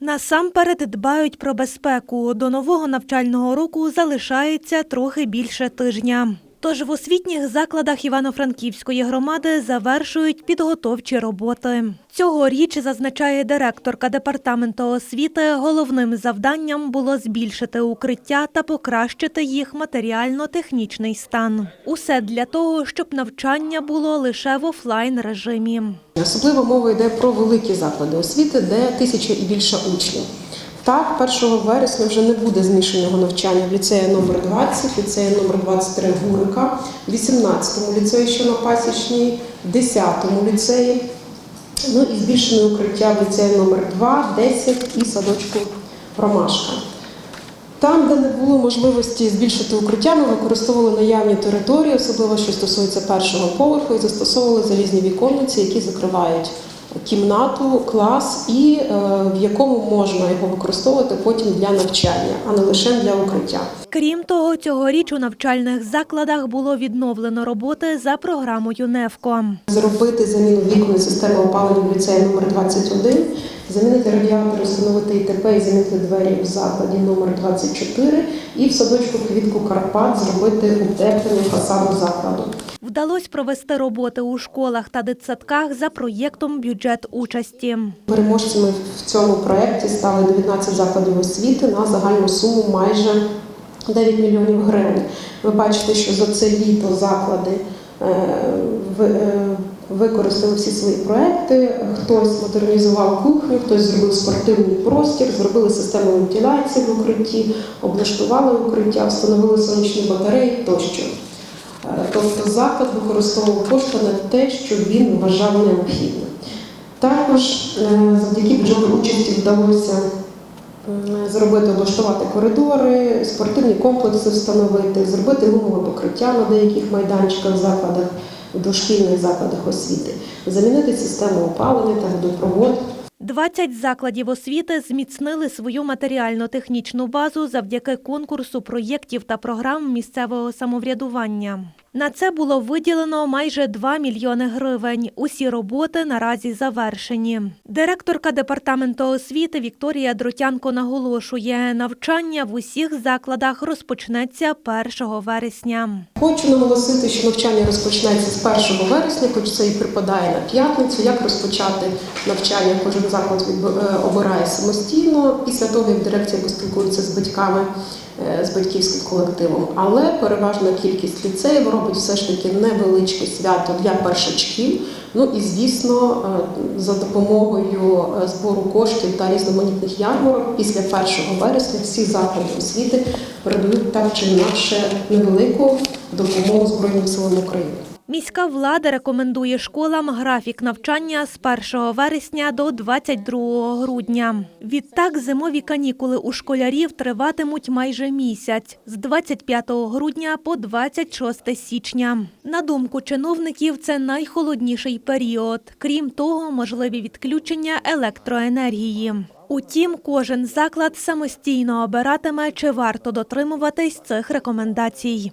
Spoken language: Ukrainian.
Насамперед дбають про безпеку. До нового навчального року залишається трохи більше тижня. Тож в освітніх закладах Івано-Франківської громади завершують підготовчі роботи. Цьогоріч, зазначає директорка департаменту освіти, головним завданням було збільшити укриття та покращити їх матеріально-технічний стан. Усе для того, щоб навчання було лише в офлайн режимі. Особливо мова йде про великі заклади освіти, де тисяча і більше учнів. Так, 1 вересня вже не буде змішаного навчання в ліцеї номер 20, ліцеї номер 23 Гурика, 18-му ліцеї, що на Пасічній, 10-му ліцеї, ну і збільшене укриття в ліцеї номер 2, 10 і садочку Ромашка. Там, де не було можливості збільшити укриття, ми використовували наявні території, особливо що стосується першого поверху, і застосовували залізні віконниці, які закривають кімнату, клас, і е, в якому можна його використовувати потім для навчання, а не лише для укриття. Крім того, цьогоріч у навчальних закладах було відновлено роботи за програмою НЕВКО. Зробити заміну вікон системи опалення в ліцеї номер 21, замінити радіатори, встановити ІТП і замінити двері в закладі номер 24 і в садочку квітку Карпат зробити утеплення фасаду закладу. Вдалося провести роботи у школах та дитсадках за проєктом бюджет участі. Переможцями в цьому проєкті стали 19 закладів освіти на загальну суму майже 9 мільйонів гривень. Ви бачите, що за це літо заклади е, ви- е, використали всі свої проекти. Хтось модернізував кухню, хтось зробив спортивний простір, зробили систему вентиляції в укритті, облаштували укриття, встановили сонячні батареї тощо. Е, Тобто заклад використовував кошти на те, що він вважав необхідним. Також е, завдяки бюджету участі вдалося зробити, облаштувати коридори, спортивні комплекси встановити, зробити гумове покриття на деяких майданчиках закладах, в дошкільних закладах освіти, замінити систему опалення та водопровод. 20 закладів освіти зміцнили свою матеріально-технічну базу завдяки конкурсу проєктів та програм місцевого самоврядування. На це було виділено майже 2 мільйони гривень. Усі роботи наразі завершені. Директорка департаменту освіти Вікторія Дротянко наголошує, навчання в усіх закладах розпочнеться 1 вересня. Хочу наголосити, що навчання розпочнеться з 1 вересня, хоч це і припадає на п'ятницю. Як розпочати навчання, кожен заклад е, обирає самостійно після того, як дирекція поспілкується з батьками, е, з батьківським колективом. Але переважна кількість ліцеїв робить все ж таки невеличке свято для першачків. Ну і звісно, е, за допомогою е, збору коштів та різноманітних ярмарок після 1 вересня всі заклади освіти передають так чи інакше невелику допомогу Збройним силам України. Міська влада рекомендує школам графік навчання з 1 вересня до 22 грудня. Відтак зимові канікули у школярів триватимуть майже місяць з 25 грудня по 26 січня. На думку чиновників, це найхолодніший період. Крім того, можливі відключення електроенергії. Утім, кожен заклад самостійно обиратиме, чи варто дотримуватись цих рекомендацій.